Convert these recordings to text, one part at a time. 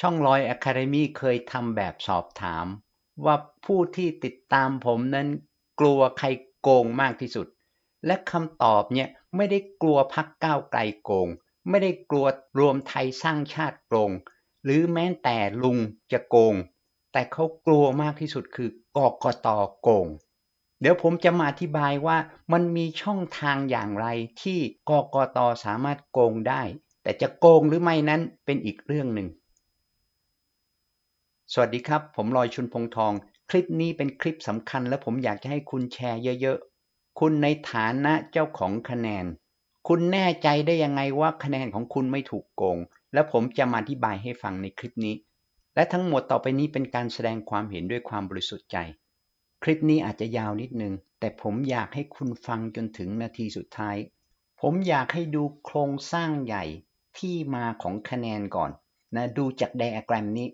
ช่องลอย Academy เคยทำแบบสอบถาม ว่าผู้ที่ติดตามผมนั้นกลัวใครโกงมากที่สุด และคำตอบเนี่ยไม่ได้กลัวพักก้าวไกลโกง ไม่ได้กลัวรวมไทยสร้างชาติโกง หรือแม้แต่ลุงจะโกง แต่เขากลัวมากที่สุดคือกกตโกง เดี๋ยวผมจะมาอธิบายว่ามันมีช่องทางอย่างไรที่กกตสามารถโกงได้ แต่จะโกงหรือไม่นั้นเป็นอีกเรื่องหนึ่ง สวัสดีครับ ผมลอยชุนพงทอง คลิปนี้เป็นคลิปสำคัญ และผมอยากจะให้คุณแชร์เยอะๆ คุณในฐานะเจ้าของคะแนน คุณแน่ใจได้ยังไงว่าคะแนนของคุณไม่ถูกโกง และผมจะมาอธิบายให้ฟังในคลิปนี้ และทั้งหมดต่อไปนี้เป็นการแสดงความเห็นด้วยความบริสุทธิ์ใจ คลิปนี้อาจจะยาวนิดนึง แต่ผมอยากให้คุณฟังจนถึงนาทีสุดท้าย ผมอยากให้ดูโครงสร้างใหญ่ที่มาของคะแนนก่อนนะดูจากไดอะแกรมนี้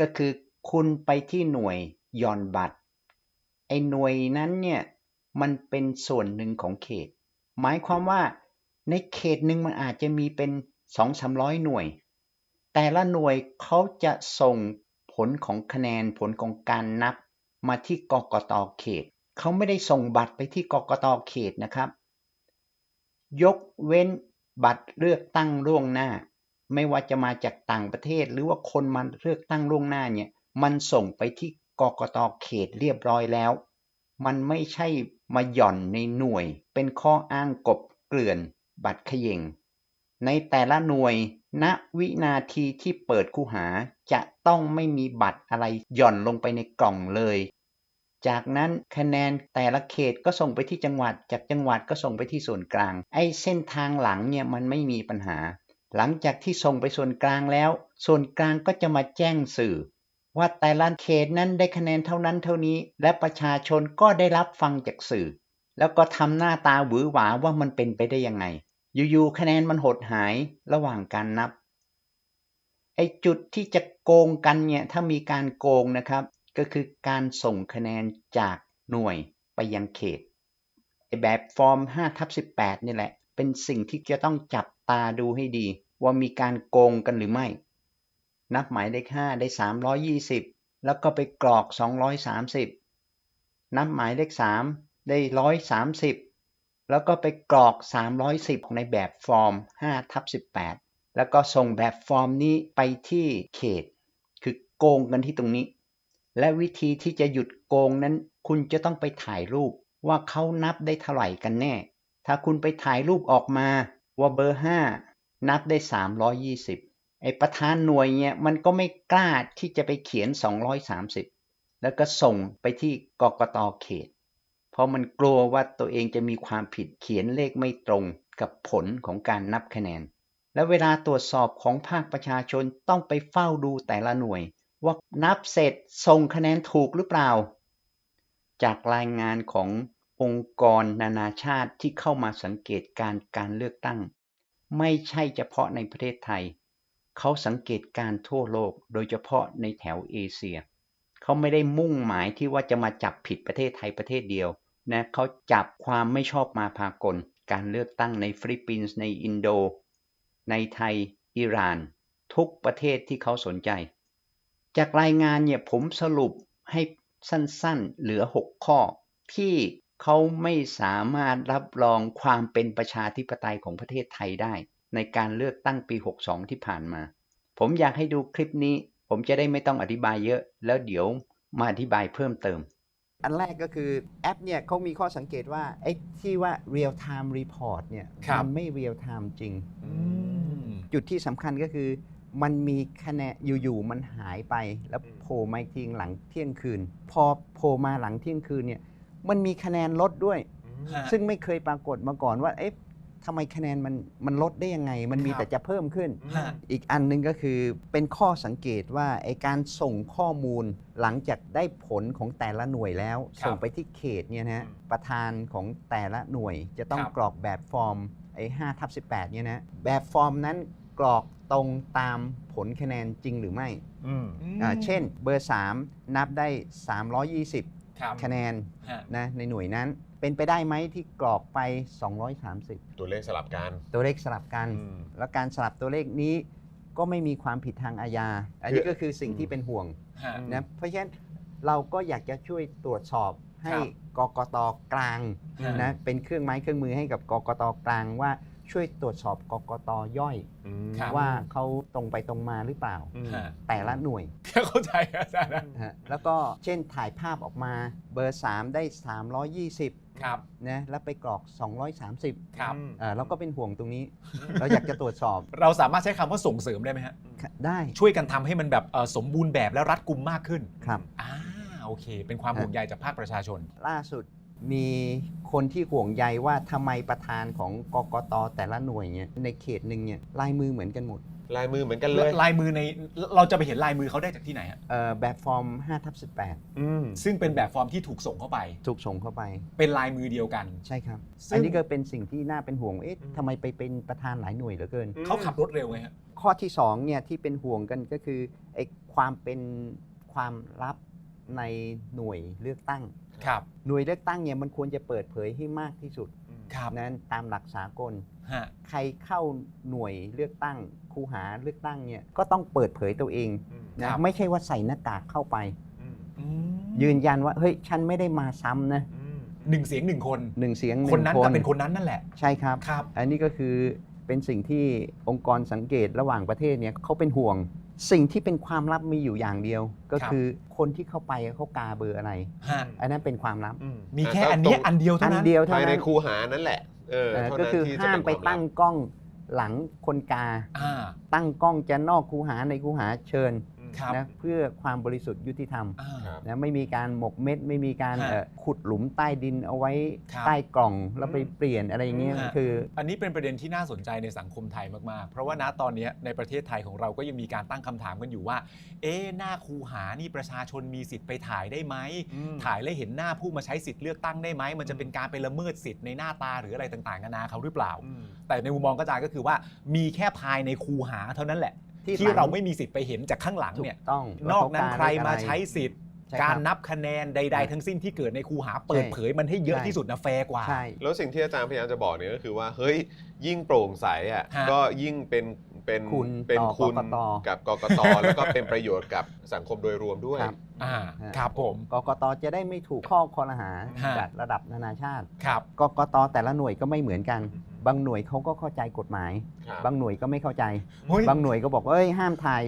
ก็คือ คุณไปที่หน่วยหย่อนบัตร ไอ้หน่วยนั้นเนี่ย มันเป็นส่วนหนึ่งของเขต หมายความว่าในเขตหนึ่งมันอาจจะมีเป็นสองสามร้อยหน่วย แต่ละหน่วยเขาจะส่งผลของคะแนนผลของการนับมาที่กกตเขต เขาไม่ได้ส่งบัตรไปที่กกตเขตนะครับ ยกเว้นบัตรเลือกตั้งล่วงหน้า ไม่ว่าจะมาจากต่างประเทศหรือว่าคนมาเลือกตั้งล่วงหน้าเนี่ย มันส่งไปที่กกตเขตเรียบร้อยแล้ว มันไม่ใช่มาหย่อนในหน่วย เป็นข้ออ้างกบเกลื่อน บัตรเขย่ง ในแต่ละหน่วย ณ วินาทีที่เปิดคูหา จะต้องไม่มีบัตรอะไรหย่อนลงไปในกล่องเลย จากนั้นคะแนนแต่ละเขตก็ส่งไปที่จังหวัด จากจังหวัดก็ส่งไปที่ส่วนกลาง ไอ้เส้นทางหลังเนี่ยมันไม่มีปัญหา หลังจากที่ส่งไปส่วนกลางแล้ว ส่วนกลางก็จะมาแจ้งสื่อ ว่าแต่ละเขตนั้นได้คะแนนเท่านั้นเท่านี้ และประชาชนก็ได้รับฟังจากสื่อ แล้วก็ทำหน้าตาหวือหวาว่ามันเป็นไปได้ยังไง อยู่ๆคะแนนมันหดหายระหว่างการนับไอจุดที่จะโกงกันเนี่ยถ้ามีการโกงนะครับ ก็คือการส่งคะแนนจากหน่วยไปยังเขตไอแบบฟอร์ม5ทับ18นี่แหละ เป็นสิ่งที่จะต้องจับตาดูให้ดี ว่ามีการโกงกันหรือไม่ นับหมายเลข5ได้320แล้วก็ไปกรอก230นับหมายเลข3ได้130แล้วก็ไปกรอก 310 ในแบบฟอร์ม5ทับ18 แล้วก็ส่งแบบฟอร์มนี้ไปที่เขต คือโกงกันที่ตรงนี้ และวิธีที่จะหยุดโกงนั้น คุณจะต้องไปถ่ายรูปว่าเขานับได้เท่าไหร่กันแน่ ถ้าคุณไปถ่ายรูปออกมาว่าเบอร์ 5 นับได้ 320 ไอ้ประธานหน่วยเนี่ยมันก็ไม่กล้าที่จะไปเขียน 230 แล้วก็ส่งไปที่กกตเขต เพราะมันกลัวว่าตัวเองจะมีความผิดเขียนเลขไม่ตรงกับผลของการนับคะแนน และเวลาตรวจสอบของภาคประชาชนต้องไปเฝ้าดูแต่ละหน่วย ว่านับเสร็จส่งคะแนนถูกหรือเปล่า จากรายงานขององค์กรนานาชาติที่เข้ามาสังเกตการการเลือกตั้ง ไม่ใช่เฉพาะในประเทศไทย เขาสังเกตการทั่วโลกโดยเฉพาะในแถวเอเชีย เขาไม่ได้มุ่งหมายที่ว่าจะมาจับผิดประเทศไทยประเทศเดียวนะเขาจับความไม่ชอบมาพากล การเลือกตั้งในฟิลิปปินส์ในอินโด ในไทย อิหร่าน ทุกประเทศที่เขาสนใจ จากรายงานเนี่ยผมสรุปให้สั้นๆเหลือ 6 ข้อ ที่เขาไม่สามารถรับรองความเป็นประชาธิปไตยของประเทศไทยได้ ในการเลือกตั้งปี 62 ที่ผ่านมา ผมอยากให้ดูคลิปนี้ ผมจะได้ไม่ต้องอธิบายเยอะ แล้วเดี๋ยวมาอธิบายเพิ่มเติม อันแรกก็คือแอปเนี่ยเขามีข้อสังเกตว่าไอ้ที่ว่า real time report เนี่ยครับ มันไม่ real time จริงอืมจุดที่สำคัญก็คือ มันมีคะแนนอยู่ๆมันหายไปแล้วอืมโผล่มาอีกทีหลังเที่ยงคืน พอโผล่มาหลังเที่ยงคืนเนี่ยมันมีคะแนนลดด้วยฮะซึ่งไม่เคยปรากฏมาก่อนว่าเอ๊ะ ทำไมคะแนนมันมันลดได้ยังไง มันมีครับ แต่จะเพิ่มขึ้นฮะอีกอันหนึงก็คือเป็นข้อสังเกตว่าไอการส่งข้อมูลหลังจากได้ผลของแต่ละหน่วยแล้ว ครับส่งไปที่เขตเนี่ยนะอืมประธานของแต่ละหน่วยจะต้องครับ กรอกแบบฟอร์มไอ้5ทับ18เนี่ยนะแบบฟอร์มนั้นกรอกตรงตามผลคะแนนจริงหรือไม่อืม อ่าเช่นเบอร์ 3 นับได้ 320 ครับคะแนนฮะ นะในหน่วยนั้น เป็นไปได้ไหมที่กรอกไป 230 ตัวเลขสลับกัน ตัวเลขสลับกัน อืม แล้วการสลับตัวเลขนี้ก็ไม่มีความผิดทางอาญา อันนี้ก็คือสิ่งที่เป็นห่วงฮะ นะ เพราะฉะนั้นเราก็อยากจะช่วยตรวจสอบให้ครับกกตกลางฮะนะเป็นเครื่องไม้เครื่องมือให้กับกกตกลางว่าช่วยตรวจสอบกกตย่อย อืมครับ ว่าเขาตรงไปตรงมาหรือเปล่า อืม ฮะแต่ละหน่วย เข้าใจอาจารย์นะ นะฮะแล้วก็เช่นถ่ายภาพออกมาเบอร์ 3 ได้ 320 ครับ นะแล้วไปกรอก 230ครับอืมเอ่อเราก็เป็นห่วงตรงนี้ เราอยากจะตรวจสอบเราสามารถใช้คำว่าส่งเสริมได้ไหมฮะ ได้ช่วยกันทำให้มันแบบเอ่อสมบูรณ์แบบและรัดกุมมากขึ้นครับ อ่าโอเค เป็นความห่วงใยจากภาคประชาชน ล่าสุดมีคนที่ห่วงใยว่าทำไมประธานของกกตแต่ละหน่วยเนี่ยในเขตหนึ่งเนี่ยลายมือเหมือนกันหมด ลายมือเหมือนกันเลยลายมือในเราจะไปเห็นลายมือเขาได้จากที่ไหนฮะเอ่อแบบฟอร์ม5ทับอืมซึ่งเป็นแบบฟอร์มที่ถูกส่งเข้าไป 18 ถูกส่งเข้าไป เป็นลายมือเดียวกัน ใช่ครับ ซึ่ง อันนี้ก็เป็นสิ่งที่น่าเป็นห่วง เอ๊ะอืมทำไมไปเป็นประธานหลายหน่วยเหลือเกิน เขาขับรถเร็วไงฮะข้อที่2เนี่ยที่เป็นห่วงกันก็คือไอ้ความเป็นความลับในหน่วยเลือกตั้ง ครับ หน่วยเลือกตั้งเนี่ยมันควรจะเปิดเผยให้มากที่สุด ครับนั้นตามหลักสากล ฮะ ใครเข้าหน่วยเลือกตั้งคูหาเลือกตั้งเนี่ยก็ต้องเปิดเผยตัวเองอืมนะครับ ไม่ใช่ว่าใส่หน้ากากเข้าไปอืมอืมยืนยันว่าเฮ้ยฉันไม่ได้มาซ้ำนะอืมหนึ่งเสียงหนึ่งคน หนึ่งเสียงหคนนึ่งนั้นคก็นเป็นคนนั้นนั่นแหละ ใช่ครับ ครับ อันนี้ก็คือเป็นสิ่งที่องค์กรสังเกตระหว่างประเทศเนี่ยเขาเป็นห่วง สิ่งที่เป็นความลับมีอยู่อย่างเดียว ก็ครับคือคนที่เข้าไปเขากาเบอร์อะไร ฮะอันนั้นเป็นความลับอืมีแค่ะอันเนี้ยตรงอันเดียวเท่าอันนั้น เดียวเท่าภายในนั้นคูหานั่นแหละ เออเอ่อเท่าก็นั้นคือที่จะห้ามไปเป็นควตั้งลับกล้องหลังคนกา อ่า ตั้งกล้องจะนอกคูหาในคูหาเชิญ ครับนะเพื่อความบริสุทธิ์ยุติธรรมอ่า ครับ นะไม่มีการหมกเม็ด ไม่มีการฮะเอ่อขุดหลุมใต้ดินเอาไว้ครับใต้กล่องแล้วไปเปลี่ยนอะไรอย่างเงี้ยฮะ คือ อันนี้เป็นประเด็นที่น่าสนใจในสังคมไทยมากๆ เพราะว่าณตอนเนี้ยในประเทศไทยของเราก็ยังมีการตั้งคำถามกันอยู่ว่า เอ๊ะหน้าคูหานี่ประชาชนมีสิทธิ์ไปถ่ายได้ไหม ถ่ายแล้วเห็นหน้าผู้มาใช้สิทธิ์เลือกตั้งได้ไหม มันจะเป็นการไปละเมิดสิทธิ์ในหน้าตาหรืออะไรต่างๆนานาเขาหรือเปล่าอืมแต่ในมุมมองกระจายก็คือว่ามีแค่ภายในคูหาเท่านั้นแหละ ที่ที่หลังเราไม่มีสิทธิ์ไปเห็นจากข้างหลังถูเนี่ย กต้องนอกนั้นว่เขใครมาอะใช้สิทธิ์ ใช่ครับการนับคะแนนใดใช่ๆทั้งสิ้นที่เกิดในคูหาเปิดเผยมันให้เยอะใช่ ที่สุดนะแฟร์กว่า ใช่ แล้วสิ่งที่อาจารย์พยายามจะบอกเนี่ยก็คือว่าเฮ้ยยิ่งโปร่งใสอะฮะ ก็ยิ่งเป็นเป็นคุณเป็นต่อคุณกกต กับกกตแล้วก็เป็นประโยชน์กับสังคมโดยรวมด้วย ครับ อ่าฮะ ครับผม กกตจะได้ไม่ถูกข้อคอรหาฮะ จากระดับนานาชาติ ครับ กกตแต่ละหน่วยก็ไม่เหมือนกัน บางหน่วยเขาก็เข้าใจกฎหมายครับบางหน่วยก็ไม่เข้าใจเฮ้ยบางหน่วยก็บอกว่าเอ้ยห้ามถ่าย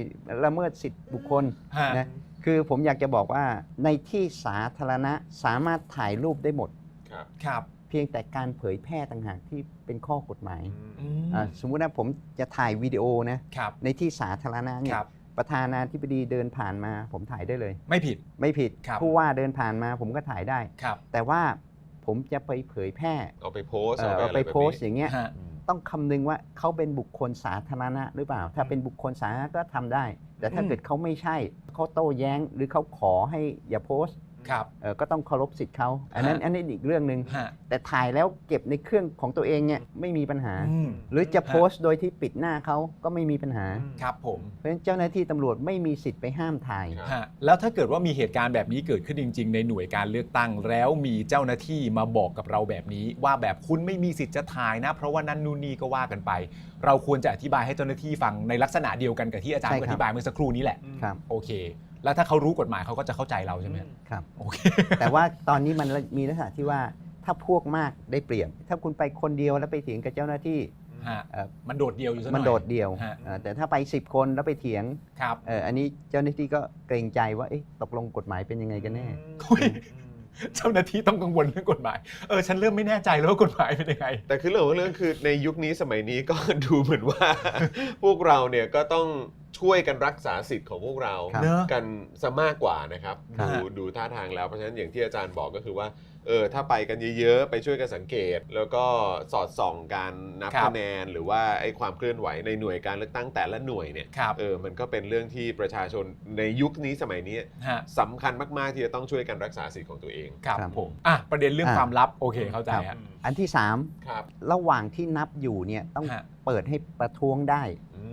ละเมิดสิทธิบุคคลฮะ นะคือผมอยากจะบอกว่าในที่สาธารณะสามารถถ่ายรูปได้หมด ครับครับเพียงแต่การเผยแพร่ต่างหากที่เป็นข้อกฎหมายอืมอ่าสมมุติว่าผมจะถ่ายวิดีโอนะครับในที่สาธารณะเนี่คยรับ ประธานาธิบดีเดินผ่านมา ผมถ่ายได้เลย ไม่ผิด ไม่ผิดครับ ผู้ว่าเดินผ่านมาผมก็ถ่ายได้ ครับ แต่ว่า ผมจะไปเผยแพร่เอาไปโพสต์เอ่อเอาเอาไปไปอะไรแบบโพสต์นี้อย่างเงี้ย ฮะอืมต้องคำนึงว่าเขาเป็นบุคคลสาธารณะหรือเปล่า ถ้าเป็นบุคคลสาธารณะก็ทำได้ แต่ถ้าอืม เกิดเขาไม่ใช่เขาโต้แย้งหรือเขาขอให้อย่าโพสต์ ครับเอ่อก็ต้องเคารพสิทธิ์เขาอันนั้นฮะอันนี้นอีกเรื่องหนึ่งฮะแต่ถ่ายแล้วเก็บในเครื่องของตัวเองเนี่ยไม่มีปัญหา อืมหรือจะฮะโพสต์โดยที่ปิดหน้าเขาก็ไม่มีปัญหา ครับผมเพราะฉะนั้นเจ้าหน้าที่ตำรวจไม่มีสิทธิ์ไปห้ามถ่ายครับฮะแล้วถ้าเกิดว่ามีเหตุการณ์แบบนี้เกิดขึ้นจริง ๆ ในหน่วยการเลือกตั้ง แล้วมีเจ้าหน้าที่มาบอกกับเราแบบนี้ ว่าแบบคุณไม่มีสิทธิ์จะถ่ายนะ เพราะว่านั่นนู่นนี่ก็ว่ากันไป เราควรจะอธิบายให้เจ้าหน้าที่ฟังในลักษณะเดียวกันกับที่อาจารย์ใช่ครับ อธิบายเมื่อสักครู่นี้แหละ ครับ โอเค แล้วถ้าเขารู้กฎหมายเขาก็จะเข้าใจเราใช่ไหมฮะครับโอเคแต่ว่าตอนนี้มันมีลักษณะที่ว่าถ้าพวกมากได้เปรียบ ถ้าคุณไปคนเดียวแล้วไปเถียงกับเจ้าหน้าที่ฮะเอ่อมันโดดเดียวอยู่ซะหน่มัอนยโดดเดี่ยวฮะเอ่อแต่ถ้าไป 10 คนแล้วไปเถียงครับเอ่ออันนี้เจ้าหน้าที่ก็เกรงใจว่าเอ๊ะตกลงกฎหมายเป็นยังไงกันแน่เฮ้ยเจ้าหน้าที่ต้องกังวลเรื่องกฎหมาย เออ ฉันเริ่มไม่แน่ใจแล้วว่ากฎหมายเป็นยังไง แต่คือเรื่องของเรื่องคือในยุคนี้สมัยนี้ก็ดูเหมือนว่า พวกเราเนี่ยก็ต้อง ช่วยกันรักษาสิทธิ์ของพวกเราครับเนอะกันซะมากกว่านะครับครับ ดูดูท่าทางแล้วเพราะฉะนั้นอย่างที่อาจารย์บอกก็คือว่าเออถ้าไปกันเยอะๆ ไปช่วยกันสังเกต แล้วก็สอดส่องการนับครับ คะแนน หรือว่าไอ้ความเคลื่อนไหวในหน่วยการเลือกตั้งแต่ละหน่วยเนี่ยครับเออมันก็เป็นเรื่องที่ประชาชนในยุคนี้สมัยนี้ฮะสำคัญมากๆที่จะต้องช่วยกันรักษาสิทธิ์ของตัวเอง ครับครับ ผมอะประเด็นเรื่องอะความลับโอเคเข้าใจครับฮะ อันที่ ครับ3 ระหว่างที่นับอยู่เนี่ยต้องฮะ เปิดให้ประท้วงได้ อื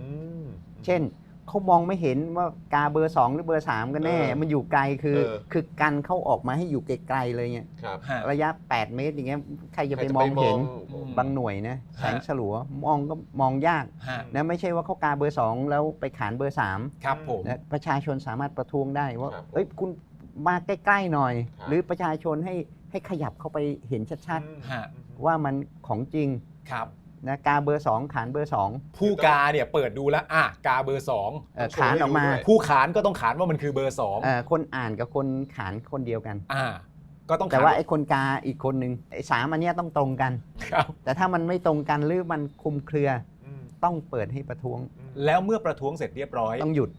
ม เช่น เขามองไม่เห็นว่ากาเบอร์สองหรือเบอร์สามกันแน่ เออมันอยู่ไกลคือ เออ คือกันเขาออกมาให้อยู่ไกลๆเลยเนี่ยครับฮะ ระยะ 8 เมตรอย่างเงี้ยใครจะไปใครมองเห็นอืม บางหน่วยนะแสงฮะฉลัวมองก็มองยากฮะนะไม่ใช่ว่าเขากาเบอร์สองแล้วไปขานเบอร์สามครับผม นะประชาชนสามารถประท้วงได้ว่าครับเอ้ยคุณมาใกล้ๆหน่อย ครับ หรือประชาชนให้ให้ขยับเข้าไปเห็นชัดฮะๆว่ามันของจริง ครับ นะกาเบอร์สองขานเบอร์สองผู้กาเนี่ยเปิดดูแล้วอะกาเบอร์สองเอ่อขานออกมาผู้ขานก็ต้องขานว่ามันคือเบอร์สองเอ่อคนอ่านกับคนขานคนเดียวกัน อ่า ก็ต้องแต่ขานว่าไอ้คนกาอีกคนหนึ่งไอ้สามอันเนี้ยต้องตรงกัน ครับ แต่ถ้ามันไม่ตรงกันหรือมันคลุมเครืออืมต้องเปิดให้ประท้วงแล้วเมื่อประท้วงเสร็จเรียบร้อย ต้องหยุด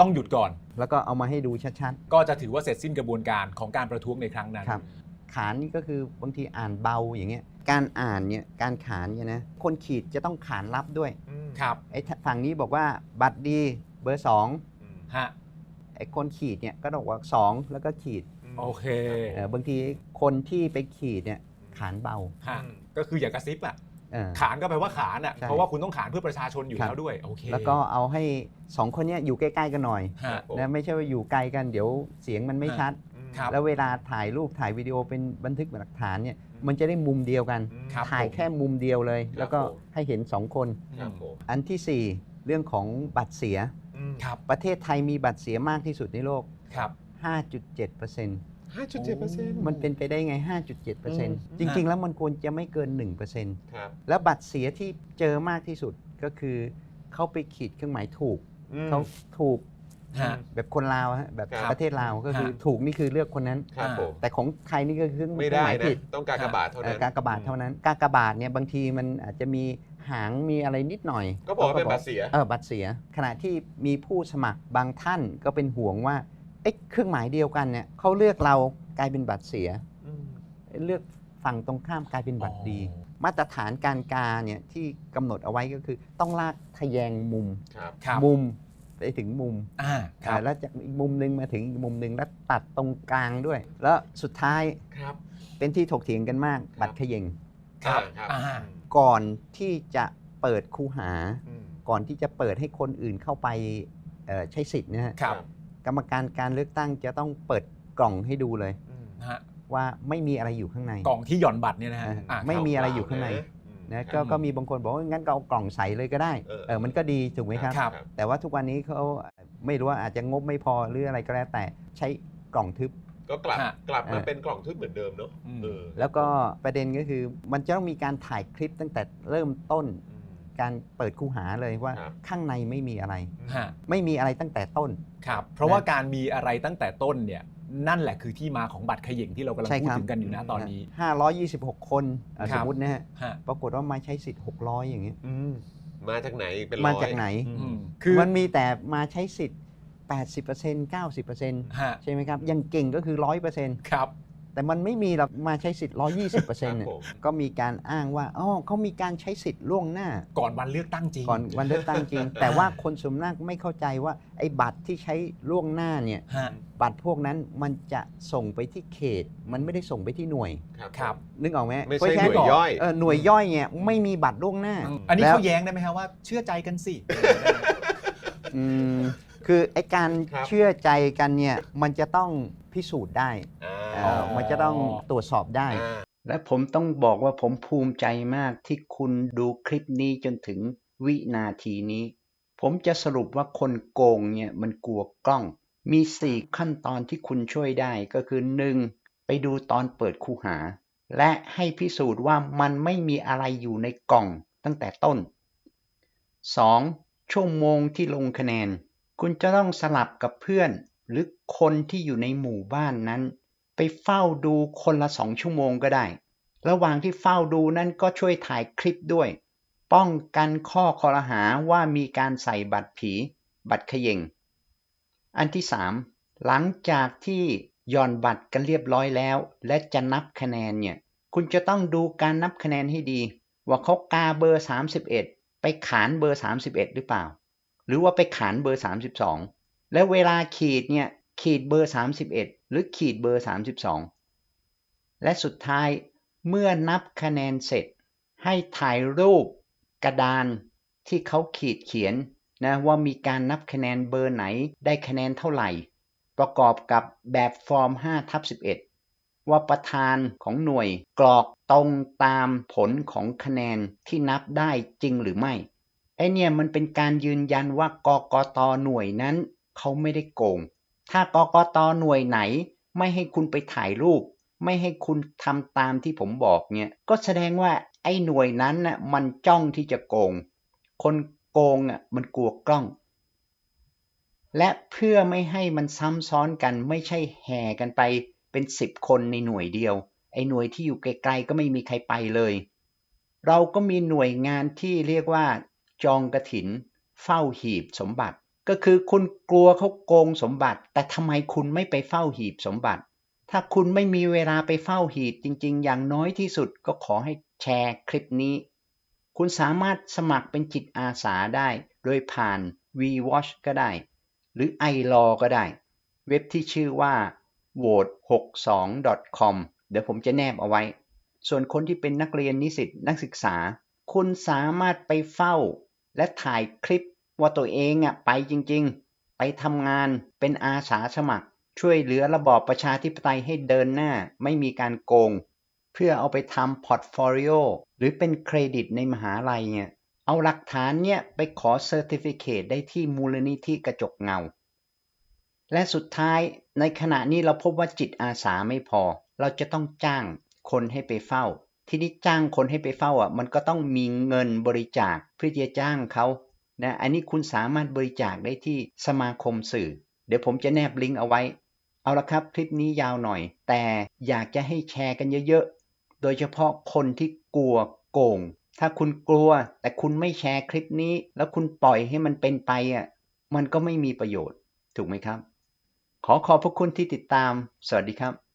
ต้องหยุดก่อน แล้วก็เอามาให้ดูชัด ก็จะถือว่าเสร็จสิ้นกระบวนการของการประท้วงในครั้งนั้น ครับๆ ขานนี่ก็คือบางทีอ่านเบาอย่างเงี้ยการอ่านเนี่ยการขานเนี่ยนะคนขีดจะต้องขานรับด้วยครับ ไอ้ฝั่งนี้บอกว่าบัตรดีเบอร์สองฮะไอ้คนขีดเนี่ยก็ต้องบอกว่าสองแล้วก็ขีดโอเคเออบางทีคนที่ไปขีดเนี่ยขานเบาฮะก็คืออย่ากระซิบอะเออขานก็แปลว่าขานอะใช่เพราะว่าคุณต้องขานเพื่อประชาชนอยู่ครับแล้วด้วยโอเคแล้วก็เอาให้สองคนเนี้ยอยู่ใกล้ๆกันหน่อยฮะนะไม่ใช่ว่าอยู่ไกลกันเดี๋ยวเสียงมันไม่ชัด ครับแล้วเวลาถ่ายรูปถ่ายวิดีโอเป็นบันทึกหลักฐานเนี่ยมันจะได้มุมเดียวกัน ครับถ่ายแค่มุมเดียวเลย แล้วก็ให้เห็นสองคน ครับผมอันที่สี่เรื่องของบัตรเสียครับประเทศไทยมีบัตรเสียมากที่สุดในโลก ครับ 5.7%ห้าจุดเจ็ดเปอร์เซ็นต์ มันเป็นไปได้ไงอืม5.7%จริง ๆ แล้วมันควรจะไม่เกิน 1%ครับแล้วบัตรเสียที่เจอมากที่สุดก็คือเขาไปขีดเครื่องหมายถูกเขาถูก ฮะ แบบคนลาวฮะแบบครับประเทศลาวก็คือฮะ ถูกนี่คือเลือกคนนั้น ครับผมแต่ของไทยนี่ก็คือไม่เครื่อได้งหมายนะผิดต้องการกระบาดเท่าเอ่นั้อนกากบาทเท่านั้น กากบาทเนี่ยบางทีมันอาจจะมีหางมีอะไรนิดหน่อยก็บอกว่าเป็นบัตรเสีย เออบัตรเสีย ขณะที่มีผู้สมัครบางท่านก็เป็นห่วงว่าเอ๊ะเครื่องหมายเดียวกันเนี่ยเขาเลือกเรากลายเป็นบัตรเสียเลือกฝั่งตรงข้ามกลายเป็นบัตรดี อ๋อ มาตรฐานการกาเนี่ยที่กำหนดเอาไว้ก็คือต้องลากทะแยงมุม ครับ ครับ มุม ไปถึงมุมอ่าคอ่ารับแล้วจากอีกมุมหนึ่งมาถึงอีกมุมหนึ่งแล้วตัดตรงกลางด้วย แล้วสุดท้ายครับ เป็นที่ถกเถียงกันมากครับบัตรเขย่งครับครับอ่าก่อนที่จะเปิดคูหาอืมก่อนที่จะเปิดให้คนอื่นเข้าไปเอ่อใช้สิทธิ์นะฮะครับกรรมการการเลือกตั้งจะต้องเปิดกล่องให้ดูเลยอืมฮะว่าไม่มีอะไรอยู่ข้างใน กล่องที่หย่อนบัตรเนี่ยนะฮะอ่าอ่าไม่ครับมีอะไรอยู่ข้างใน นะก็ก็มีบางคนบอกว่างั้นก็เอากล่องใสเลยก็ได้เออ เออมันก็ดีถูกไหมครับ ครับ แต่ว่าทุกวันนี้เขาไม่รู้ว่าอาจจะงบไม่พอหรืออะไรก็แล้วแต่ใช้กล่องทึบ ก็กลับฮะ กลับมาเออ เป็นกล่องทึบเหมือนเดิมเนาะอืม เออแล้วก็ประเด็นก็คือมันจะต้องมีการถ่ายคลิปตั้งแต่เริ่มต้น อืม การเปิดคูหาเลยว่าครับ ข้างในไม่มีอะไร ฮะไม่มีอะไรตั้งแต่ต้น ครับ เพราะว่าการมีอะไรตั้งแต่ต้นเนี่ย นั่นแหละคือที่มาของบัตรเขย่งที่เรากำลังใช่พูดครับ ถึงกันอยู่นะตอนนี้ 526 คนอะคสรับ มมตินะฮะฮะปรากฏว่ามาใช้สิทธิ์ 600 อย่างเงี้ยอืมมาจากไหนเป็นร้อยมาจากไหน อืมคือมันมีแต่มาใช้สิทธิ์ 80% 90%ฮะใช่ไหมครับ ยังเก่งก็คือ 100%ครับ แต่มันไม่มีหรอกมาใช้สิทธิ์ 120%เนี่ยครับผม ก็มีการอ้างว่าอ๋อเขามีการใช้สิทธิ์ล่วงหน้า ก่อนวันเลือกตั้งจริงก่อนวันเลือกตั้งจริง แต่ว่าคนส่วนมากไม่เข้าใจว่าไอ้บัตรที่ใช้ล่วงหน้าเนี่ย ฮะบัตรพวกนั้นมันจะส่งไปที่เขต มันไม่ได้ส่งไปที่หน่วย ครับครับนึกออกไหมไม่เพราะใช่ฉะหนั้นน่วยย่อย เออหน่วยย่อยเนี่ยไม่มีบัตรล่วงหน้า อันนี้แล้ว เขาแย้งได้ไหมครับว่าเชื่อใจกันสิ อืมคือไอ้การครับ เชื่อใจกันเนี่ยมันจะต้อง พิสูจน์ได้อ่าเอ่อมันจะต้องตรวจสอบได้อ่าและผมต้องบอกว่าผมภูมิใจมากที่คุณดูคลิปนี้จนถึงวินาทีนี้ ผมจะสรุปว่าคนโกงเนี่ยมันกลัวกล้อง มีสี่ขั้นตอนที่คุณช่วยได้ก็คือ 1. ไปดูตอนเปิดคูหา และให้พิสูจน์ว่ามันไม่มีอะไรอยู่ในกล่องตั้งแต่ต้น 2. ชั่วโมงที่ลงคะแนน คุณจะต้องสลับกับเพื่อน หรือคนที่อยู่ในหมู่บ้านนั้น ไปเฝ้าดูคนละสองชั่วโมงก็ได้ ระหว่างที่เฝ้าดูนั้นก็ช่วยถ่ายคลิปด้วย ป้องกันข้อคอรหาว่ามีการใส่บัตรผี บัตรขย่งอันที่3หลังจากที่ย่อนบัตรกันเรียบร้อยแล้ว และจะนับคะแนนเนี่ยคุณจะต้องดูการนับคะแนนให้ดี ว่าเขากาเบอร์ 31 ไปขานเบอร์ 31 หรือเปล่า หรือว่าไปขานเบอร์ 32 แล้วเวลาขีดเนี่ยขีดเบอร์ 31 หรือขีดเบอร์ 32 และสุดท้ายเมื่อนับคะแนนเสร็จ ให้ถ่ายรูปกระดานที่เขาขีดเขียนนะว่ามีการนับคะแนนเบอร์ไหนได้คะแนนเท่าไหร่ ประกอบกับแบบฟอร์ม5ทับ11 ว่าประธานของหน่วยกรอกตรงตามผลของคะแนนที่นับได้จริงหรือไม่ไอเนี่ยมันเป็นการยืนยันว่ากกตหน่วยนั้น เขาไม่ได้โกง ถ้ากกตหน่วยไหน ไม่ให้คุณไปถ่ายรูป ไม่ให้คุณทำตามที่ผมบอกเนี่ย ก็แสดงว่าไอ้หน่วยนั้นน่ะมันจ้องที่จะโกง คนโกงอะมันกลัวกล้อง และเพื่อไม่ให้มันซ้ำซ้อนกันไม่ใช่แห่กันไปเป็นสิบคนในหน่วยเดียว ไอ้หน่วยที่อยู่ไกลๆก็ไม่มีใครไปเลย เราก็มีหน่วยงานที่เรียกว่า จองกระถิน เฝ้าหีบสมบัติ ก็คือคุณกลัวเขาโกงสมบัติ แต่ทำไมคุณไม่ไปเฝ้าหีบสมบัติ ถ้าคุณไม่มีเวลาไปเฝ้าหีบจริง ๆ อย่างน้อยที่สุดก็ขอให้แชร์คลิปนี้ คุณสามารถสมัครเป็นจิตอาสาได้ โดยผ่าน VWatch ก็ได้ หรือ iLaw ก็ได้ เว็บที่ชื่อว่า vote62.com เดี๋ยวผมจะแนบเอาไว้ ส่วนคนที่เป็นนักเรียนนิสิตนักศึกษา คุณสามารถไปเฝ้า และถ่ายคลิป ว่าตัวเองอะไปจริงๆ ไปทำงานเป็นอาสาสมัคร ช่วยเหลือระบอบประชาธิปไตยให้เดินหน้าไม่มีการโกง เพื่อเอาไปทำพอร์ตโฟลิโอหรือเป็นเครดิตในมหาลัยเนี่ยเอาหลักฐานเนี่ยไปขอเซอร์ติฟิเคตได้ที่มูลนิธิกระจกเงา และสุดท้ายในขณะนี้เราพบว่าจิตอาสาไม่พอ เราจะต้องจ้างคนให้ไปเฝ้า ที่นี้จ้างคนให้ไปเฝ้าอะมันก็ต้องมีเงินบริจาคเพื่อจะจ้างเขา นะอันนี้คุณสามารถบริจาคได้ที่สมาคมสื่อ เดี๋ยวผมจะแนบลิงก์เอาไว้ เอาละครับคลิปนี้ยาวหน่อย แต่อยากจะให้แชร์กันเยอะๆ โดยเฉพาะคนที่กลัวโกง ถ้าคุณกลัวแต่คุณไม่แชร์คลิปนี้ แล้วคุณปล่อยให้มันเป็นไปอะมันก็ไม่มีประโยชน์ ถูกไหมครับ ขอขอบพระคุณที่ติดตาม สวัสดีครับ